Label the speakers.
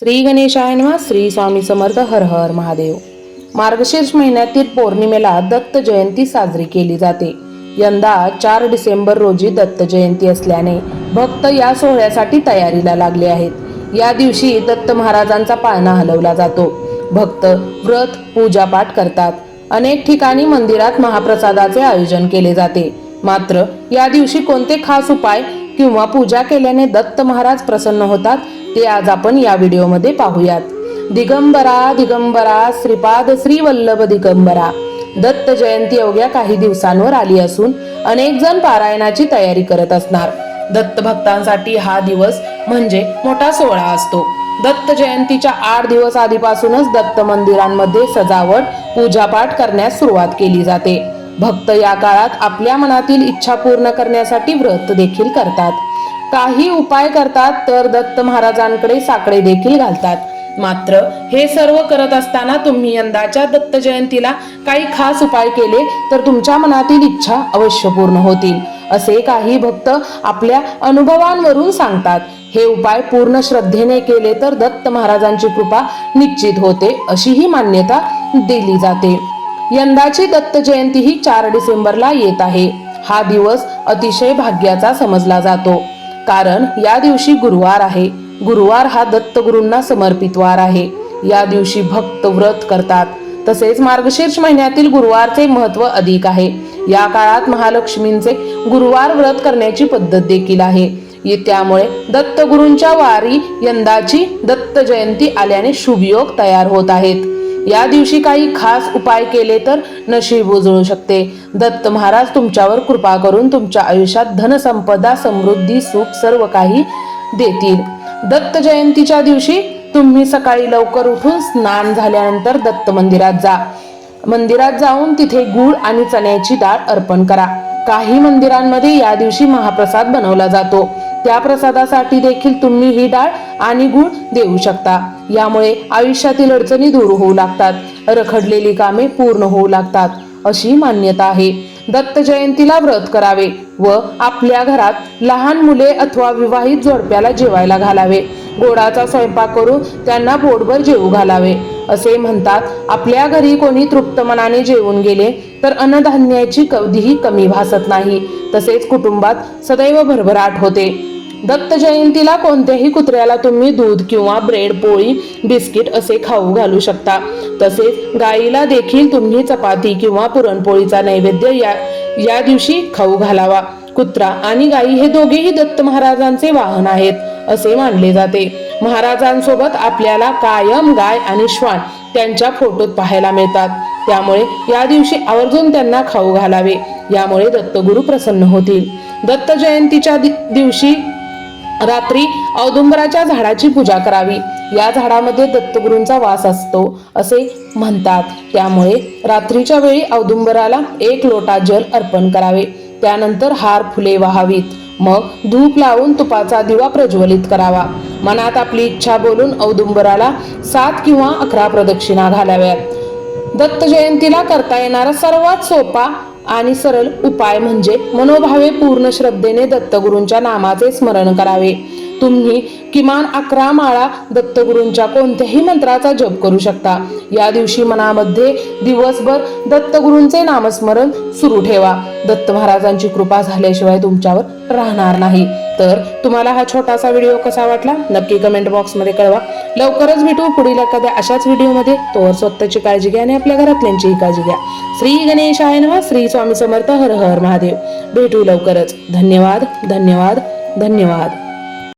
Speaker 1: श्री गणेशाय नमः श्री स्वामी समर्थ हर हर महादेव. मार्गशीर्ष महिन्यातील पौर्णिमेला दत्त जयंती साजरी केली जाते. यंदा चार डिसेंबर रोजी दत्त जयंती असल्याने भक्त या सोहळ्यासाठी तयारीला लागले आहेत. या दिवशी दत्त महाराजांचा पाळणा हलवला जातो. भक्त व्रत पूजापाठ करतात. अनेक ठिकाणी मंदिरात महाप्रसादाचे आयोजन केले जाते. मात्र या दिवशी कोणते खास उपाय किंवा पूजा केल्याने दत्त महाराज प्रसन्न होतात? ते आज आपण या व्हिडिओमध्ये पाहूयात. दिगंबरा दिगंबरा श्रीपाद श्री वल्लभ दिगंबरा. दत्त जयंती अवघ्या काही दिवसांवर आली असून अनेक जण पारायणाची तयारी करत असणार. दत्त भक्तांसाठी हा दिवस म्हणजे मोठा सोहळा असतो. दत्त जयंतीच्या आठ दिवस आधीपासूनच दत्त मंदिरांमध्ये सजावट पूजापाठ करण्यास सुरुवात केली जाते. भक्त या काळात आपल्या मनातील इच्छा पूर्ण करण्यासाठी व्रत देखील करतात. काही उपाय करतात तर दत्त महाराजांकडे साकडे देखील घालतात. मात्र हे सर्व करत असताना तुम्ही यंदाच्या दत्त जयंतीला काही खास उपाय केले तर तुमच्या मनातील इच्छा अवश्य पूर्ण होतील. असे काही भक्त आपल्या अनुभवांवरून सांगतात. हे उपाय पूर्ण श्रद्धेने केले तर दत्त महाराजांची कृपा निश्चित होते अशी ही मान्यता दिली जाते. यंदाची दत्त जयंती ही चार डिसेंबरला येत आहे. हा दिवस अतिशय भाग्याचा समजला जातो. कारण या दिवशी गुरुवार आहे. गुरुवार हा दत्तगुरूंना समर्पित वार आहे. या दिवशी भक्त व्रत करतात. तसेच मार्गशीर्ष महिन्यातील गुरुवारचे महत्त्व अधिक आहे. या काळात महालक्ष्मींचे गुरुवार व्रत करण्याची पद्धत देखील आहे. त्यामुळे दत्तगुरूंच्या वारी यंदाची दत्त जयंती आल्याने शुभयोग तयार होत आहेत. या दिवशी काही खास उपाय केले तर नशीब उजळू शकते. दत्त महाराज तुमच्यावर कृपा करून तुमच्या आयुष्यात धनसंपदा समृद्धी सुख सर्व काही देतील. दत्त जयंतीच्या दिवशी तुम्ही सकाळी लवकर उठून स्नान झाल्यानंतर दत्त मंदिरात जा. मंदिरात जाऊन तिथे गूळ आणि चण्याची डाळ अर्पण करा. काही मंदिरांमध्ये या दिवशी महाप्रसाद बनवला जातो. त्या प्रसादासाठी देखील तुम्ही ही डाळ आणि गुळ देऊ शकता. यामुळे आयुष्यातील अडचणी दूर होऊ लागतात. रखडलेली कामे पूर्ण होऊ लागतात अशी मान्यता आहे. दत्त जयंतीला व्रत करावे व आपल्या घरात लहान मुले अथवा विवाहित जोडप्याला जेवायला घालावे. गोडाचा स्वयंपाक करून त्यांना पोटभर जेवू घालावे. असे म्हणतात आपल्या घरी कोणी तृप्त मनाने जेवून गेले तर अन्नधान्याची कधीही कमी भासत नाही. तसेच कुटुंबात सदैव भरभराट होते. दत्त जयंतीला कोणत्याही कुत्र्याला तुम्ही दूध किंवा ब्रेड पोळी बिस्किट असे खाऊ घालू शकता. तसेच गाईला देखील तुम्ही चपाती किंवा पुरणपोळीचा नैवेद्य या या दिवशी खाऊ घालावा. कुत्रा आणि गाई हे दोघेही दत्त महाराजांचे वाहन आहेत असे मानले जाते. महाराजांसोबत आपल्याला कायम गाय आणि श्वान त्यांच्या फोटोत पाहायला मिळतात. त्यामुळे या दिवशी आवर्जून त्यांना खाऊ घालावे. यामुळे दत्तगुरु प्रसन्न होतील. दत्त जयंतीच्या दिवशी रात्री औदुंबराच्या झाडाची पूजा करावी. या झाडामध्ये दत्तगुरूंचा वास असतो असे म्हणतात. त्यामुळे रात्रीच्या वेळी औदुंबराला एक लोटा जल अर्पण करावे. त्यानंतर हार फुले वाहावीत. मग धूप लावून तुपाचा दिवा प्रज्वलित करावा. मनात आपली इच्छा बोलून औदुंबराला सात किंवा अकरा प्रदक्षिणा घालाव्यात. दत्त जयंतीला करता येणारा सर्वात सोपा आणि सरळ उपाय म्हणजे मनोभावे पूर्ण श्रद्धेने दत्तगुरूंच्या नामाचे स्मरण करावे. तुम्ही किमान अकरा माळा दत्तगुरूंच्या कोणत्याही मंत्राचा जप करू शकता. या दिवशी मनामध्ये दिवसभर दत्तगुरूंचे नामस्मरण सुरू ठेवा. दत्त महाराजांची कृपा झाल्याशिवाय तुमच्यावर राहणार नाही. तर तुम्हाला हा छोटासा व्हिडिओ कसा वाटला नक्की कमेंट बॉक्समध्ये कळवा. लवकरच भेटू पुढील एखाद्या अशाच व्हिडिओमध्ये तोवर स्वतःची काळजी घ्या आणि आपल्या घरातल्यांचीही काळजी घ्या. श्री गणेशाय नवा श्री स्वामी समर्थ. हर हर महादेव. भेटू लवकरच. धन्यवाद धन्यवाद धन्यवाद.